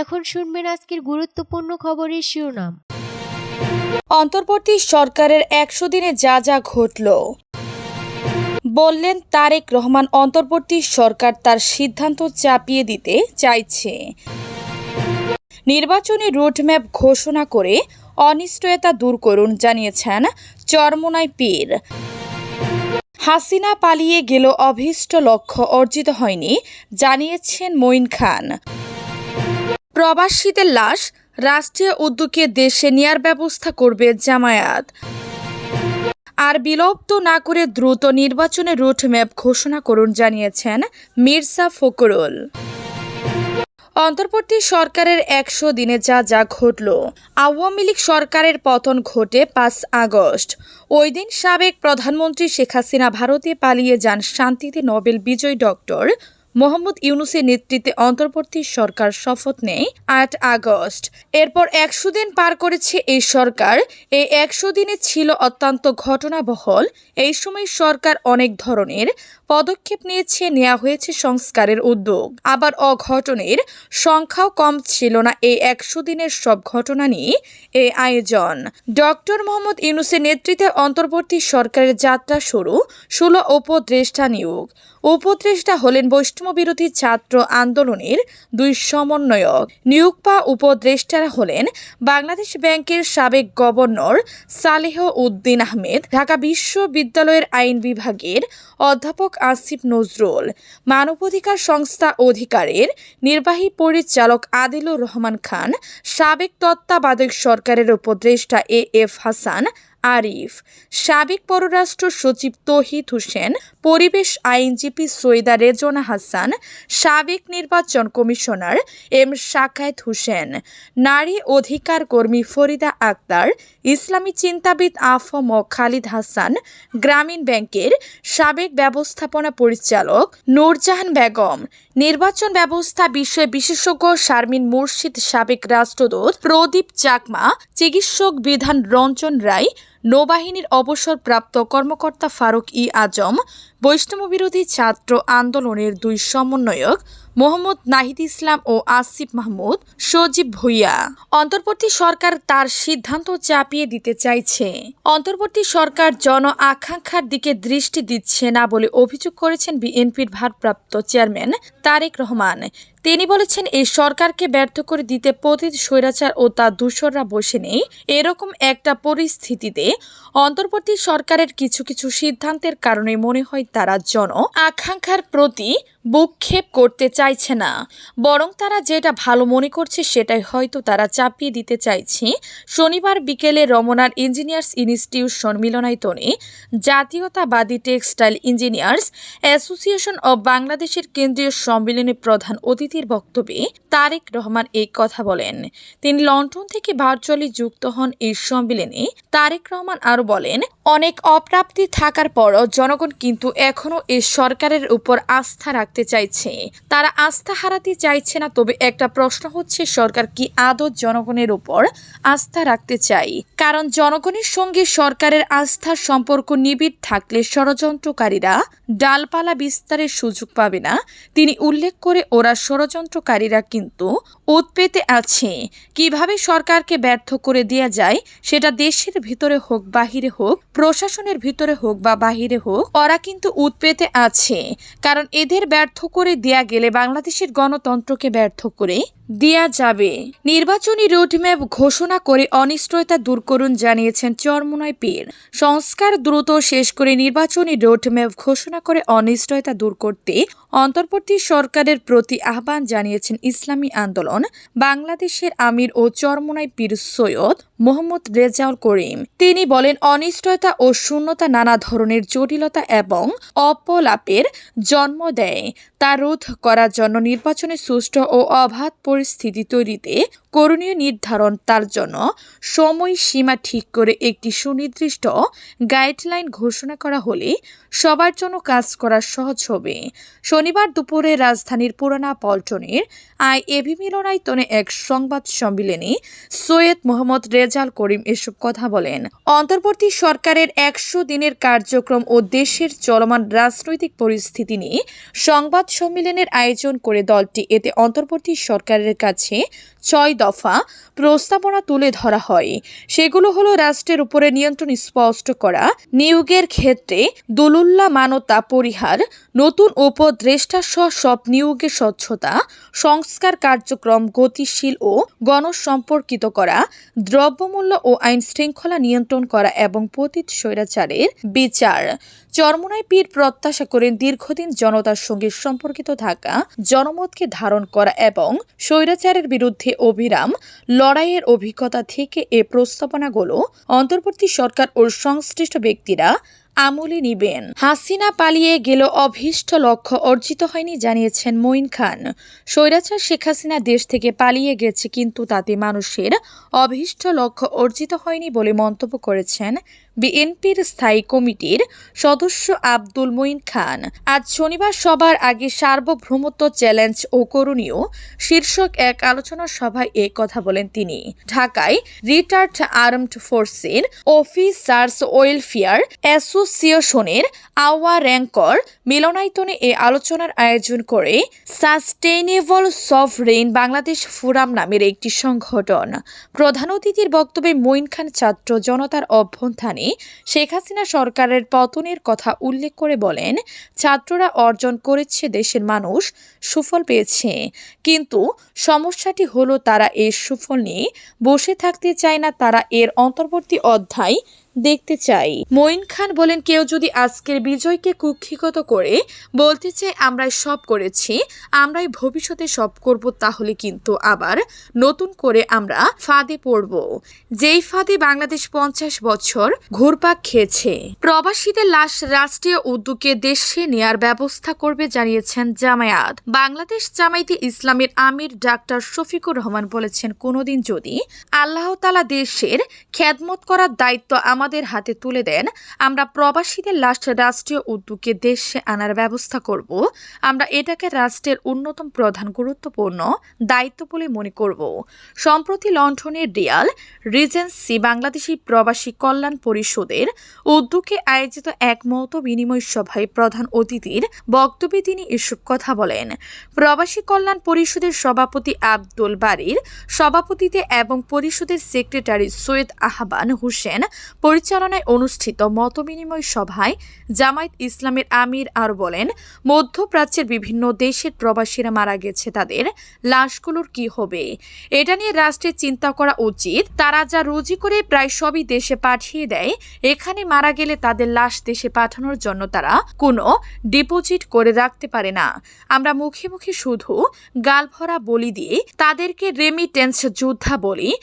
এখন শুনবেন আজকের গুরুত্বপূর্ণ খবরের শিরোনাম। অন্তর্বর্তী সরকারের একশো দিনে যা যা ঘটল। বললেন, তারেক রহমান অন্তর্বর্তী সরকার তার সিদ্ধান্ত চাপিয়ে দিতে চাইছে। নির্বাচনী রোডম্যাপ ঘোষণা করে অনিশ্চয়তা দূর করুন, জানিয়েছেন চরমোনাই পীর। হাসিনা পালিয়ে গেল অভীষ্ট লক্ষ্য অর্জিত হয়নি, জানিয়েছেন মঈন খান। প্রবাসীদের লাশ রাষ্ট্রীয় উদ্যোগে দেশে নেয়ার ব্যবস্থা করবে জামায়াত। আর বিলুপ্ত না করে দ্রুত নির্বাচনের রুটম্যাপ ঘোষণা করুন, জানিয়েছেন মির্জা ফখরুল। অন্তর্বর্তী সরকারের একশো দিনে যা যা ঘটল, আওয়ামী লীগ সরকারের পতন ঘটে পাঁচ আগস্ট। ওই দিন সাবেক প্রধানমন্ত্রী শেখ হাসিনা ভারতে পালিয়ে যান শান্তিতে নোবেল বিজয়ী ডক্টর মোহাম্মদ ইউনুসের নেতৃত্বে অন্তর্বর্তী সরকার শপথ নেয় আট আগস্ট। এরপর একশো দিন পার করেছে এই সরকার। এই একশো দিনে ছিল অত্যন্ত ঘটনাবহল। এই সময় সরকার অনেক ধরনের পদক্ষেপ নিয়েছে নেওয়া হয়েছে সংস্কারের উদ্যোগ। আবার অঘটনের সংখ্যাও কম ছিল না এই একশো দিনের সব ঘটনা নিয়ে এই আয়োজন। ডক্টর মোহাম্মদ ইউনুসের নেতৃত্বে অন্তর্বর্তী সরকারের যাত্রা শুরু। ষোলো উপদেষ্টা নিয়োগ। উপদেষ্টা হলেন বৈষ্ণব বিরোধী ছাত্র আন্দোলনের দুই সমন্বয়ক। নিয়োগ পাওয়া উপদেষ্টারা হলেন বাংলাদেশ ব্যাংকের সাবেক গভর্নর সালেহ উদ্দিন আহমেদ, ঢাকা বিশ্ববিদ্যালয়ের আইন বিভাগের অধ্যাপক আসিফ নজরুল, মানবাধিকার সংস্থা অধিকারের নির্বাহী পরিচালক আদিলুর রহমান খান, সাবেক তত্ত্বাবধায়ক সরকারের উপদেষ্টা এ এফ হাসান আরিফ। সাবেক পররাষ্ট্র সচিব তহিদ হোসেন, পরিবেশ আইনজীবী সৈয়দা রেজনা হাসান, সাবেক নির্বাচন কমিশনার এম শাকায়েত হোসেন, নারী অধিকার কর্মী ফরিদা আক্তার, ইসলামী চিন্তাবিদ আফম ও খালিদ হাসান, গ্রামীণ ব্যাংকের সাবেক ব্যবস্থাপনা পরিচালক নূরজাহান বেগম, নির্বাচন ব্যবস্থা বিষয়ে বিশেষজ্ঞ শারমিন মুর্শিদ, সাবেক রাষ্ট্রদূত প্রদীপ চাকমা, চিকিৎসক বিধান রঞ্জন রায় নৌবাহিনীর অবসরপ্রাপ্ত কর্মকর্তা ফারুক ই আজম, বৈষ্ণব বিরোধী ছাত্র আন্দোলনের দুই সমন্বয়ক মোহাম্মদ নাহিদ ইসলাম ও আসিফ মাহমুদ সজীব ভুইয়া। অন্তর্বর্তী সরকার তার সিদ্ধান্ত চাপিয়ে দিতে চাইছে। অন্তর্বর্তী সরকার জন আকাঙ্ক্ষার দিকে দৃষ্টি দিচ্ছে না বলে অভিযোগ করেছেন বিএনপির ভারপ্রাপ্ত চেয়ারম্যান তারেক রহমান। তিনি বলেছেন, এই সরকারকে ব্যর্থ করে দিতে পতিত স্বৈরাচার ও তার দূষররা বসে নেই। এরকম একটা পরিস্থিতিতে অন্তর্বর্তী সরকারের কিছু কিছু সিদ্ধান্তের কারণে মনে হয় তারা জন আকাঙ্ক্ষার প্রতি বুক্ষেপ করতে চাইছে না। বরং তারা যেটা ভালো মনে করছে সেটাই হয়তো তারা চাপিয়ে দিতে চাইছে। শনিবার বিকেলে রমনার ইঞ্জিনিয়ার্স ইনস্টিটিউশন মিলনায়তনে জাতীয়তাবাদী টেক্সটাইল ইঞ্জিনিয়ার্স অ্যাসোসিয়েশন অব বাংলাদেশের কেন্দ্রীয় সম্মেলনে প্রধান অতিথির বক্তব্যে তারেক রহমান এই কথা বলেন। তিনি লন্ডন থেকে ভার্চুয়ালি যুক্ত হন এই সম্মেলনে। তারেক রহমান আরও বলেন, অনেক অপ্রাপ্তি থাকার পরও জনগণ কিন্তু এখনও এই সরকারের উপর আস্থা রাখতে চাইছে। তারা আস্থা হারাতে চাইছে না, তবে একটা প্রশ্ন হচ্ছে, সরকার কি আদৌ জনগণের উপর আস্থা রাখতে চাই কারণ জনগণের সঙ্গে সরকারের আস্থার সম্পর্ক নিবিড় থাকলে ষড়যন্ত্রকারীরা ডালপালা বিস্তারের সুযোগ পাবে না। তিনি উল্লেখ করে, ওরা ষড়যন্ত্রকারীরা কিন্তু উৎপেতে আছে। কীভাবে সরকারকে ব্যর্থ করে দেয়া যায়, সেটা দেশের ভিতরে হোক, বাহিরে হোক, প্রশাসনের ভিতরে হোক বা বাহিরে হোক, ওরা কিন্তু উৎপেতে আছে। কারণ এদের ব্যর্থ করে দেয়া গেলে বাংলাদেশের গণতন্ত্রকে ব্যর্থ করে দেয়া যাবে। নির্বাচনী রোডম্যাপ ঘোষণা করে অনিশ্চয়তা দূর করুন জানিয়েছেন চরমোনাই পীর। সংস্কার দ্রুত শেষ করে নির্বাচনী রোডম্যাপ ঘোষণা করে অনিশ্চয়তা দূর করতে অন্তর্বর্তী সরকারের প্রতি আহ্বান জানিয়েছেন ইসলামী আন্দোলন, বাংলাদেশের আমির ও চরমোনাই পীর সৈয়দ মোহাম্মদ রেজাউল করিম। তিনি বলেন, অনিশ্চয়তা ও শূন্যতা নানা ধরনের জটিলতা এবং অপলাপের জন্ম দেয়। তা রোধ করার জন্য নির্বাচনে সুষ্ঠু ও অবাধ পরিস্থিতি তৈরিতে করণীয় নির্ধারণ তার জন্য সময়সীমা ঠিক করে একটি সুনির্দিষ্ট গাইডলাইন ঘোষণা করা হলে সবার জন্য কাজ করা সহজ হবে। শনিবার দুপুরে রাজধানীর পুরানা পল্টনের আই এবি মিলনায়তনে এক সংবাদ সম্মেলনে সৈয়দ মোহাম্মদ রেজাল করিম এসব কথা বলেন। অন্তর্বর্তী সরকারের একশো দিনের কার্যক্রম ও দেশের চলমান রাজনৈতিক পরিস্থিতি নিয়ে সংবাদ সম্মেলনের আয়োজন করে দলটি এতে অন্তর্বর্তী সরকারের কাছে ছয় দফা প্রস্তাবনা তুলে ধরা হয়। সেগুলো হলো রাষ্ট্রের উপরে নিয়ন্ত্রণ স্পষ্ট করা, নিয়োগের ক্ষেত্রে দুলুল্লা মানতা পরিহার, নতুন উপদ্রেষ্টা সহ সব নিয়োগের স্বচ্ছতা, সংস্কার কার্যক্রম গতিশীল ও গণসম্পর্কিত করা, দ্রব্যমূল্য ও আইন শৃঙ্খলা নিয়ন্ত্রণ করা এবং পতিত স্বৈরাচারের বিচার। চরমোনাই পীর প্রত্যাশা করেন দীর্ঘদিন জনতার সঙ্গে সম্পর্কিত থাকা, জনমতকে ধারণ করা এবং স্বৈরাচারের বিরুদ্ধে অবিরাম লড়াইয়ের অভিজ্ঞতা থেকে এ প্রস্তাবনাগুলো অন্তর্বর্তী সরকার ও সংশ্লিষ্ট ব্যক্তিরা আমলে নিবেন। হাসিনা পালিয়ে গেল অভীষ্ট লক্ষ্য অর্জিত হয়নি, জানিয়েছেন মঈন খান। স্বৈরাচার শেখ হাসিনা দেশ থেকে পালিয়ে গেছে, কিন্তু তাতে মানুষের অভীষ্ট লক্ষ্য অর্জিত হয়নি বলে মন্তব্য করেছেন বিএনপির স্থায়ী কমিটির সদস্য আব্দুল মঈন খান। আজ শনিবার সবার আগে সার্বভৌমত্ব চ্যালেঞ্জ ও করণীয় শীর্ষক এক আলোচনা সভায় এ কথা বলেন তিনি। ঢাকায় রিটার্ড আর্মড ফোর্সের অফিসার্স ওয়েলফেয়ার অ্যাসোসিয়েশনের আওয়া র্যাঙ্কর মিলনায়তনে এ আলোচনার আয়োজন করে সাস্টেইনেবল সফরেন বাংলাদেশ ফোরাম নামের একটি সংগঠন। প্রধান অতিথির বক্তব্যে মঈন খান ছাত্র জনতার অভ্যন্থানে শেখ হাসিনা সরকারের পতনের কথা উল্লেখ করে বলেন, ছাত্ররা অর্জন করেছে দেশের মানুষ সুফল পেয়েছে। কিন্তু সমস্যাটি হলো তারা এর সুফল নিয়ে বসে থাকতে চায় না, তারা এর অন্তর্বর্তী অধ্যায় দেখতে চাই। মঈন খান বলেন, কেউ যদি আজকের বিজয়কে কুক্ষিগত করে বলতে চায়, আমরাই সব করেছি, আমরাই ভবিষ্যতে সব করব, তাহলে কিন্তু আবার নতুন করে আমরা ফাঁদে পড়ব। যেই ফাঁদে বাংলাদেশ পঞ্চাশ বছর ঘুরপাক খেয়েছে। প্রবাসীদের লাশ রাষ্ট্রীয় উদ্যোগে দেশে নেয়ার ব্যবস্থা করবে জানিয়েছেন জামায়াত। বাংলাদেশ জামায়াতে ইসলামের আমির ডাক্তার শফিকুর রহমান বলেছেন, কোনোদিন যদি আল্লাহ তালা দেশের খেদমত করার দায়িত্ব আমাদের হাতে তুলে দেন, আমরা প্রবাসীদের লাশ রাষ্ট্রীয় উদ্যোগে দেশে আনার ব্যবস্থা করব। আমরা এটাকে রাষ্ট্রের অন্যতম প্রধান গুরুত্বপূর্ণ দায়িত্ব বলে মনে করব। সম্প্রতি লন্ডনের রিয়াল রিজেন্সি বাংলাদেশি প্রবাসী কল্যাণ পরিষদের উদ্যোগে আয়োজিত এক মত বিনিময় সভায় প্রধান অতিথির বক্তব্যে তিনি এসব কথা বলেন। প্রবাসী কল্যাণ পরিষদের সভাপতি আব্দুল বাড়ির সভাপতিতে এবং পরিষদের সেক্রেটারি সৈয়দ আহবান হোসেন পরিচালনায় অনুষ্ঠিত মতবিনিময় সভায় জামায়াত ইসলামের আমির আর বলেন, মধ্যপ্রাচ্যের বিভিন্ন দেশের প্রবাসীরা মারা গেছে, তাদের লাশগুলোর কি হবে? এটা নিয়ে রাষ্ট্রের চিন্তা করা উচিত। তারা যা রুজি করে প্রায় সবই দেশে পাঠিয়ে দেয়। এখানে মারা গেলে তাদের লাশ দেশে পাঠানোর জন্য তারা কোনো ডিপোজিট করে রাখতে পারে না। আমরা মুখে মুখে শুধু গালভরা বলি দিয়ে তাদেরকে রেমিটেন্স যোদ্ধা বলি।